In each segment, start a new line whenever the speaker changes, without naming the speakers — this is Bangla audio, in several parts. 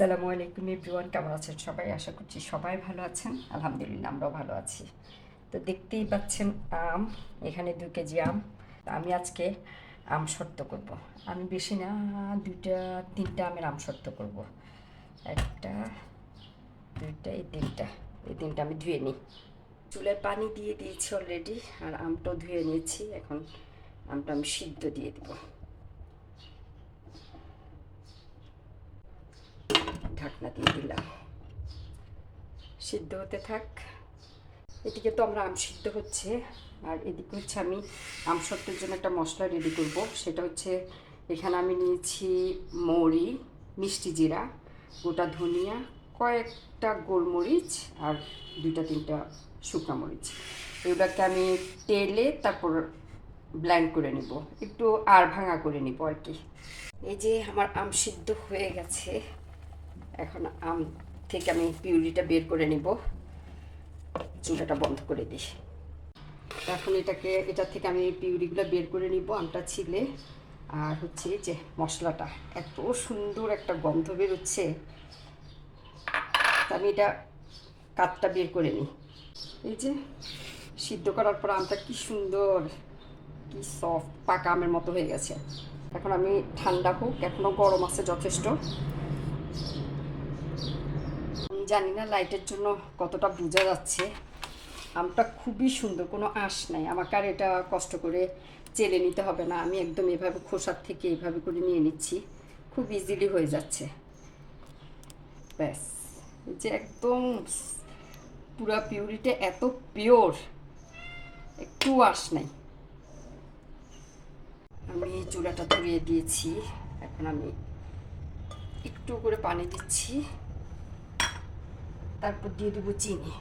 আসসালামু আলাইকুম এভরিওয়ান, কেমন আছেন সবাই? আশা করছি সবাই ভালো আছেন। আলহামদুলিল্লাহ, আমরাও ভালো আছি। তো দেখতেই পাচ্ছেন, আম, এখানে দু কেজি আম। আমি আজকে আম শর্ত করব। আমি বেশি না, দুইটা, তিনটা আমের আম শর্ত করব। একটা, দুইটা, এই তিনটা এই তিনটা আমি ধুয়ে নিই। চুলায় পানি দিয়ে দিয়েছি অলরেডি আর আমটাও ধুয়ে নিয়েছি। এখন আমটা আমি সিদ্ধ দিয়ে দিব। ঢাকনা দিয়ে দিলাম। সিদ্ধ হতে থাক। এদিকে তো আমরা আম সিদ্ধ হচ্ছে, আর এদিকে হচ্ছে আমি আম সত্ত্বের জন্য একটা মশলা রেডি করব। সেটা হচ্ছে এখানে আমি নিয়েছি মৌরি, মিষ্টি জিরা, গোটা ধনিয়া, কয়েকটা গোলমরিচ আর দুইটা, তিনটা শুকনো মরিচ। এগুলোকে আমি তেলে তারপর ব্ল্যান্ড করে নিব। একটু আর ভাঙা করে নিব আর কি। এই যে আমার আম সিদ্ধ হয়ে গেছে। এখন, আম থেকে আমি পিউরিটা বের করে নিব। চুলাটা বন্ধ করে দিই। এখন এটাকে, এটা থেকে আমি পিউরিগুলো বের করে নিব, আমটা ছিলে। আর হচ্ছে যে মশলাটা, এত সুন্দর একটা গন্ধ বেরোচ্ছে। আমি এটা কাঠটা বের করে নিই। এই যে সিদ্ধ করার পর আমটা কি সুন্দর, কি সফট পাকা আমের মতো হয়ে গেছে। এখন আমি ঠান্ডা হোক এখনও গরম আছে যথেষ্ট। জানি না লাইটের জন্য কতটা বোঝা যাচ্ছে। আমটা খুবই সুন্দর, কোনো আঁশ নাই। আমাকে আর এটা কষ্ট করে চেলে নিতে হবে না। আমি একদম এভাবে খোসার থেকে এভাবে করে নিয়ে নিচ্ছি। খুব ইজিলি হয়ে যাচ্ছে। ব্যাস যে একদম পুরা পিউরিটা এত পিওর একটু আঁশ নাই। আমি চুলাটা ধরিয়ে দিয়েছি। এখন আমি একটু করে পানি দিচ্ছি। তারপর দিয়ে দেবো চিনি।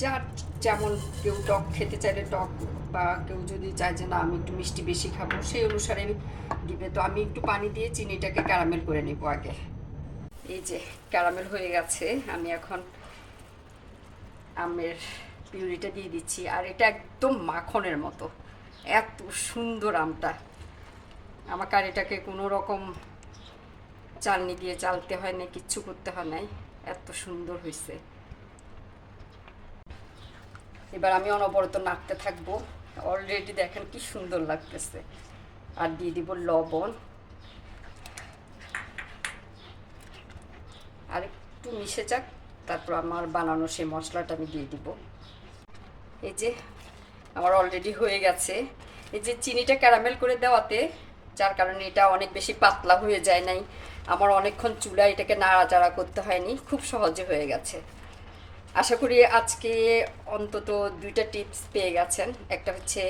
যার যেমন কেউ টক খেতে চাইলে টক বা কেউ যদি চায় যে, না, আমি একটু মিষ্টি বেশি খাব, সেই অনুসারে দিবে। তো আমি একটু পানি দিয়ে চিনিটাকে ক্যারামেল করে নিব আগে। এই যে, ক্যারামেল হয়ে গেছে। আমি এখন আমের পিউরিটা দিয়ে দিচ্ছি। আর এটা একদম মাখনের মতো। এত সুন্দর আমটা। আমাকে আর এটাকে কোনো রকম চালনি দিয়ে চালতে হয় না কিচ্ছু করতে হয় নাই। এত সুন্দর হয়েছে এবার আমি অনবরত নাড়তে থাকব। অলরেডি দেখেন কি সুন্দর লাগতেছে। আর দিয়ে দিব লবণ। আর একটু মিশে যাক, তারপর আমার বানানো সেই মশলাটা আমি দিয়ে দিব। এই যে, আমার অলরেডি হয়ে গেছে। এই যে চিনিটা ক্যারামেল করে দেওয়াতে যার কারণে এটা অনেক বেশি পাতলা হয়ে যায় নাই। আমার অনেকক্ষণ চুলা এটাকে নাড়াচাড়া করতে হয়নি, খুব সহজে হয়ে গেছে। আশা করি আজকে অন্তত দুইটা টিপস পেয়ে গেছেন। একটা হচ্ছে,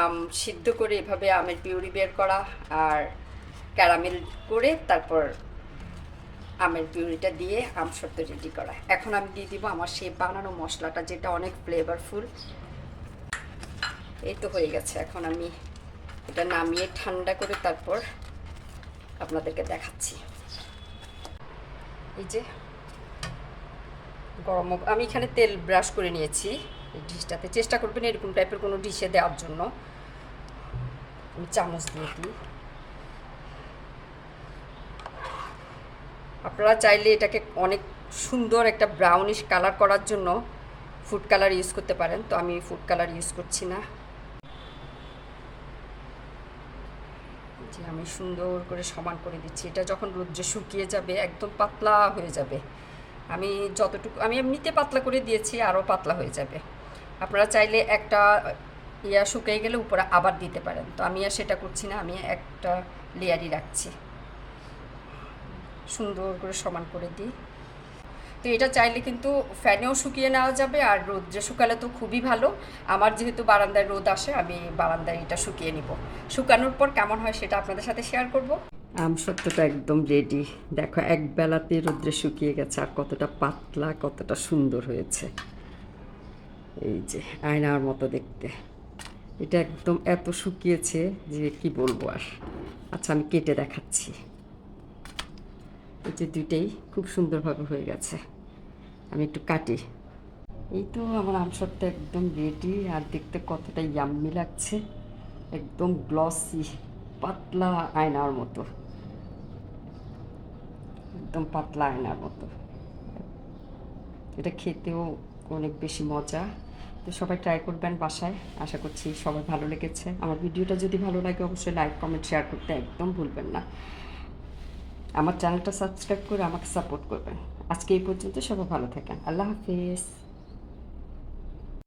আম, সিদ্ধ করে এভাবে আমের পিউরি বের করা আর ক্যারামেল করে তারপর আমের পিউরিটা দিয়ে আম সত্য রেডি করা। এখন আমি দিয়ে দিব আমার সেই বানানো মশলাটা, যেটা অনেক ফ্লেভারফুল এই তো হয়ে গেছে, এখন আমি এটা নামিয়ে ঠান্ডা করে তারপর আপনাদেরকে দেখাচ্ছি। এই যে গরম আমি এখানে তেল ব্রাশ করে নিয়েছি এই ডিশটাতে। চেষ্টা করবেন এরকম টাইপের কোনো ডিশে দেওয়ার জন্য। আমি চামচ দিয়ে দিই। আপনারা চাইলে এটাকে অনেক সুন্দর একটা ব্রাউনিশ কালার করার জন্য ফুড কালার ইউজ করতে পারেন। তো আমি ফুড কালার ইউজ করছি না। যে আমি সুন্দর করে সমান করে দিচ্ছি। এটা যখন রোদ্রে শুকিয়ে যাবে, একদম পাতলা হয়ে যাবে। আমি যতটুকু, আমি এমনিতে পাতলা করে দিয়েছি, আরও পাতলা হয়ে যাবে। আপনারা চাইলে একটা ইয়া শুকিয়ে গেলে উপরে আবার দিতে পারেন। তো আমি আর সেটা করছি না, আমি একটা লেয়ারই রাখছি। সুন্দর করে সমান করে দিই। এটা চাইলে কিন্তু ফ্যানেও শুকিয়ে নেওয়া যাবে আর রোদ্রে শুকালে তো খুবই ভালো। আমার যেহেতু বারান্দায় রোদ আসে, আমি বারান্দায় এটা শুকিয়ে নিব। শুকানোর পর কেমন হয় সেটা আপনাদের সাথে শেয়ার করব। আম সত্যটা একদম রেডি দেখো, এক বেলাতে রোদ্রে শুকিয়ে গেছে আর কতটা পাতলা, কতটা সুন্দর হয়েছে। এই যে, আয়নার মতো দেখতে। এটা একদম এত শুকিয়েছে যে কি বলব আর। আচ্ছা আমি কেটে দেখাচ্ছি। এই যে দুইটাই খুব সুন্দরভাবে হয়ে গেছে। আমি একটু কাটি। এই তো আমার আমসরটা একদম রেডি আর দেখতে কতটা ইয়াম্মি লাগছে। একদম গ্লসি পাতলা আয়নার মতো। একদম পাতলা আয়নার মতো। এটা খেতেও অনেক বেশি মজা। তো সবাই ট্রাই করবেন বাসায়। আশা করছি সবাই ভালো লেগেছে। আমার ভিডিওটা যদি ভালো লাগে, অবশ্যই লাইক কমেন্ট শেয়ার করতে একদম ভুলবেন না। আমার চ্যানেলটা সাবস্ক্রাইব করে আমাকে সাপোর্ট করবেন। আজকে এই পর্যন্ত সবাই ভালো থাকেন। আল্লাহ হাফিজ।